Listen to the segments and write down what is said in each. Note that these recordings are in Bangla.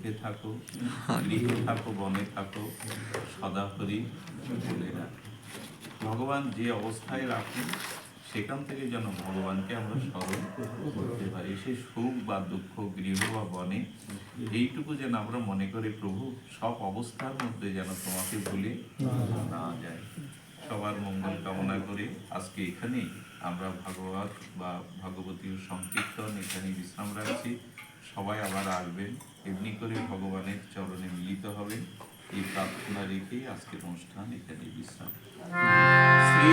সুখে থাকো, গৃহে থাকো, বনে থাকো, সদা সদাহরি বলে ভগবান যে অবস্থায় রাখেন, সেখান থেকে যেন ভগবানকে আমরা স্মরণ করতে পারি। সেই সুখ বা দুঃখ, গৃহ বা বনে, এইটুকু যেন আমরা মনে করি, প্রভু, সব অবস্থার মধ্যে যেন তোমাকে ভুলে না যায় সবার মঙ্গল কামনা করে আজকে এখানেই আমরা ভাগবত বা ভাগবতীয় সংকীর্তন এখানে বিশ্রাম রাখছি। সবাই আবার আসবেন। এমনি করে ভগবানের চরণে মিলিত হবে এই প্রার্থনা রেখে আজকের অনুষ্ঠান এখানে বিশ্রাম। শ্রী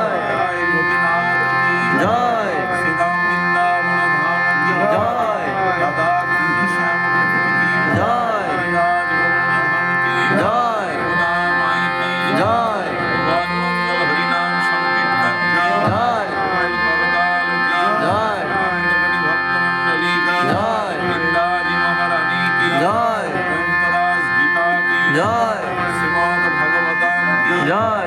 John.